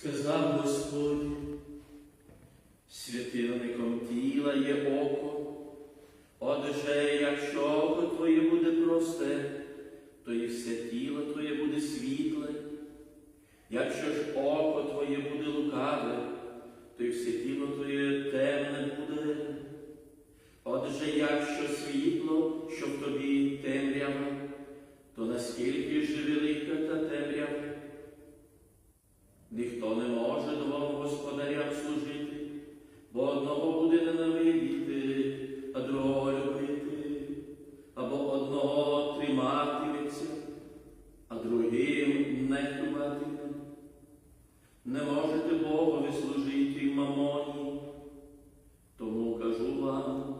Сказав Господь, світильником тіла є око, отже, якщо око твоє буде просте, то і все тіло твоє буде світле. Якщо ж око твоє буде лукаве, то і все тіло твоє одного триматиметься, а другим нехтуватиме. Не можете Богові служити й мамоні. Тому кажу вам,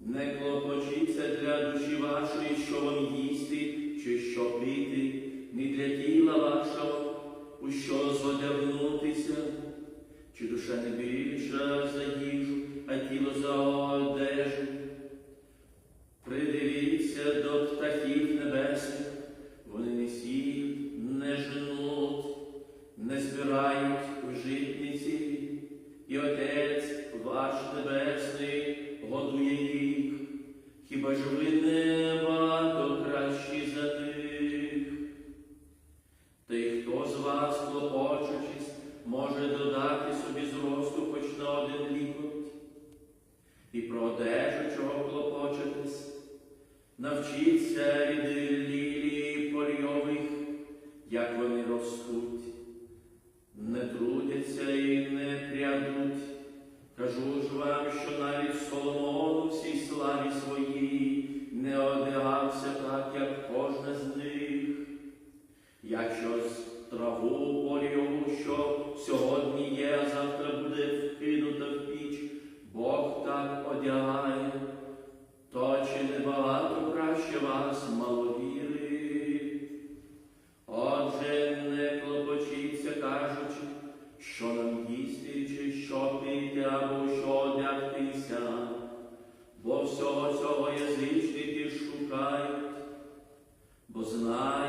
не клопочіться для душі вашої, що вам їсти, чи що пити, ні для тіла вашого, у що зодягнутися, чи душа не більша за їжу, а тіло за одежу. Навчіться від лілії польових, як вони ростуть, не трудяться і не прядуть. Кажу ж вам, що навіть Соломон у всій славі своїй не одягався так, як кожна з них. Якщо з траву польову, що сьогодні є, а завтра буде life.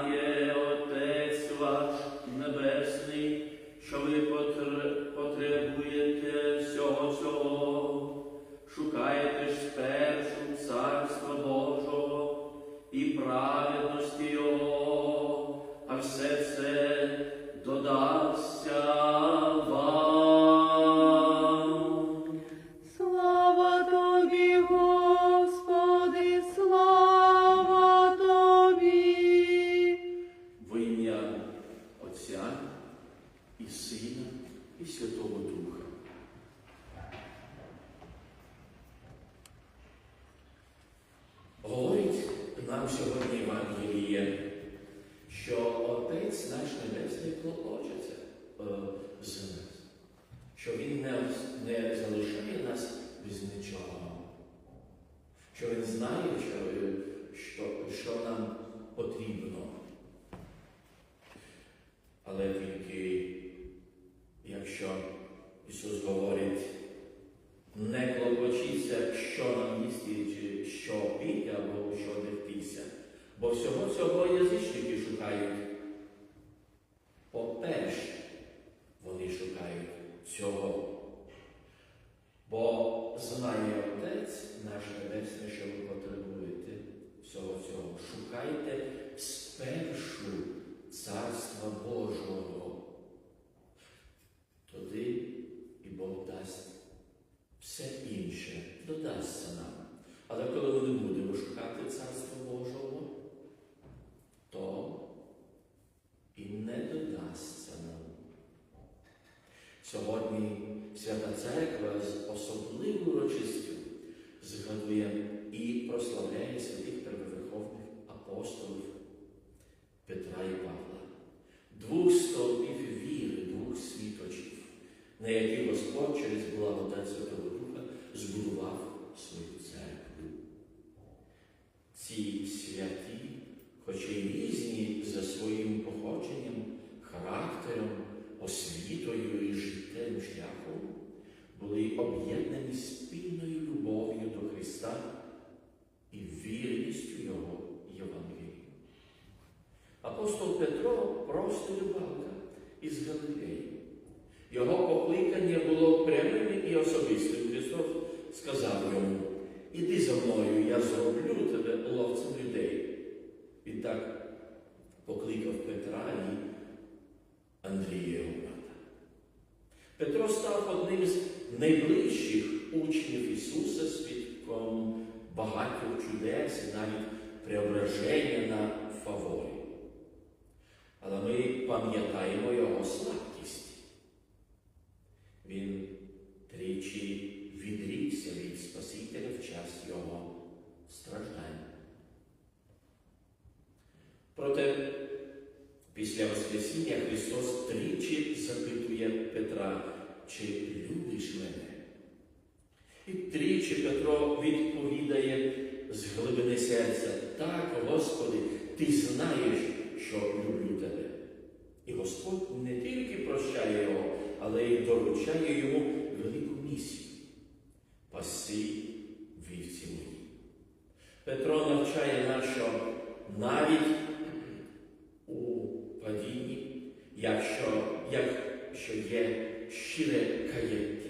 Що Він не, не залишає нас без нічого, що Він знає, що, що, що нам потрібно. Але тільки якщо Ісус говорить, не клопочіться, що нам їсти, чи що пити, або що дивитися. Бо всього цього язичники шукають. По-перше, вони шукають цього. Бо знає Отець наш Небесний, що ви потребуєте всього цього. Шукайте спершу Царства Божого. Тоді і Бог дасть все інше, додасться нам. Але коли ми не будемо шукати Царства Божого, то і не додасться нам. Сьогодні Свята Церква з особливою урочистю згадує і прославляє святих первоверховних апостолів Петра і Павла, двох стовпів віри, двох світочів, на які Господь через благодать Святого Духа збудував свою церкву. Ці святі, хоч і різні за своїм походженням, характером, освітою і третім шляху були об'єднані спільною любов'ю до Христа і вірністю Його Євангелію. Апостол Петро просто рибалка із Галилеї. Його покликання було прямим і особистим. Христос сказав йому, іди за мною, я зроблю тебе ловцем людей. Він так покликав Петра і Петро став одним з найближчих учнів Ісуса свідком багатьох чудес і навіть преображення на фаворі. Але ми пам'ятаємо його слабкість. Він тричі відрікся від Спасителя в час його страждань. Проте після Воскресіння Христос тричі запитує Петра, чи любиш мене? І тричі Петро відповідає з глибини серця, так, Господи, Ти знаєш, що люблю тебе. І Господь не тільки прощає його, але й доручає йому велику місію паси вівці мої. Петро навчає нас, що навіть у падінні, якщо, якщо є щире каяття,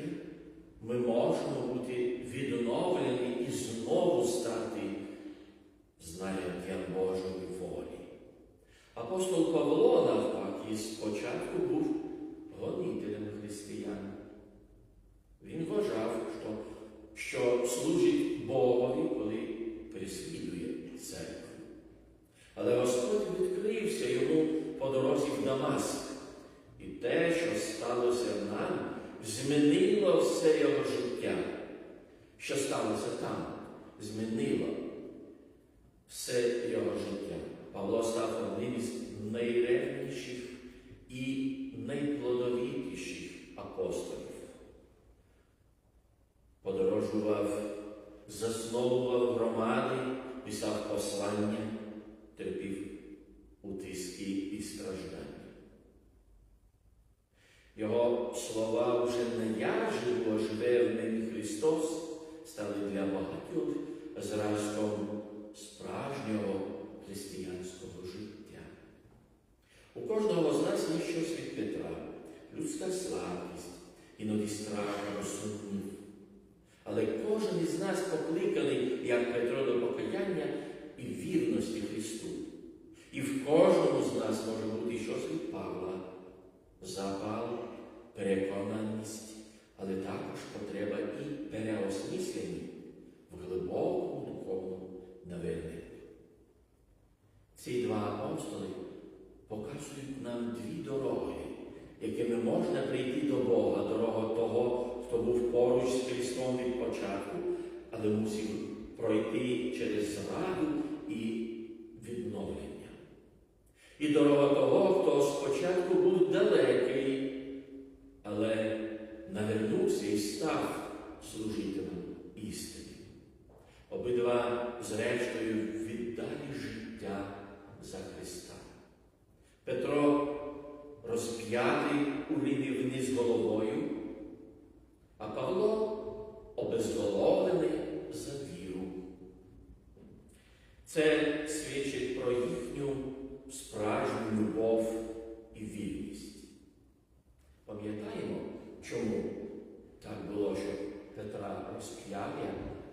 ми можемо бути відновлені і знову стати знаряддям Божої волі. Апостол Павло, навпаки, спочатку був гонителем християн. Він вважав, що, що служить Богові, коли переслідує церкву. Але Господь відкрився йому по дорозі в Дамаск. Сталося нам, змінило все його життя. Що сталося там, змінило все його життя. Павло став одним із найревніших слова вже не я живо живе в мені Христос, стали для багатьох зразком справжнього християнського життя. У кожного з нас є щось від Петра, людська слабкість, іноді страх або. Але кожен із нас покликаний, як Петро до покаяння і вірності Христу. І в кожному з нас може бути щось від Павла, запал, переконаність, але також потреба і переосмислення в глибокому духовному наверненні. Ці два апостоли показують нам дві дороги, якими можна прийти до Бога, дорога того, хто був поруч з Христом від початку, але мусив пройти через зраду і відновлення. І дорога того, хто спочатку був далекий, але навернувся і став служителем істини. Обидва, зрештою, віддали життя за Христа. Петро розп'ятий у ліві вниз головою, а Павло обезголовлений за віру. Це свідчить про їхню справжню любов і вірність. Пам'ятаємо, чому так було, що Петра розп'яли,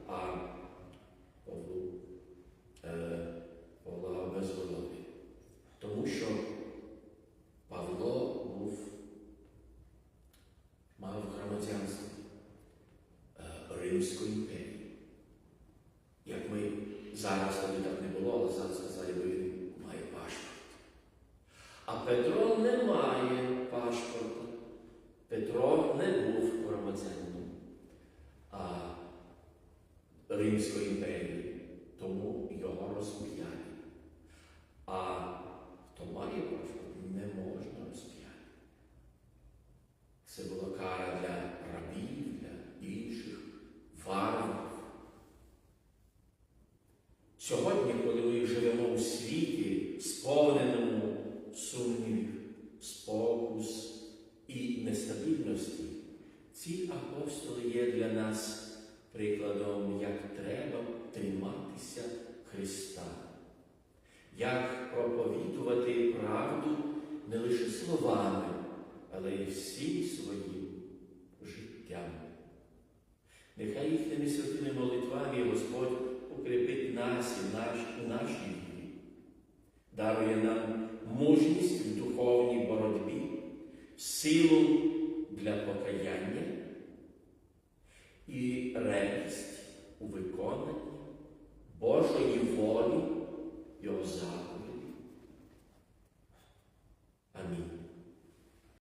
а Павлу е, Павла обезголовив? Тому що Павло був, мав громадянство е, Римської імперії. Як ми зараз тоді так не було, але зараз сказали, бо він має паспорт. А Петро не має паспорта. Петро не був громадянином а Римської імперії, тому його розп'яли. А хто має паспорт, не можна розп'яти. Це була кара для рабів, для інших варварів. Сьогодні, коли ми живемо у світі, сповненому благослови Господь укріпить нас і наш, у нашій вірі, дарує нам мужність в духовній боротьбі, силу для покаяння і ревність у виконанні Божої волі і озаду.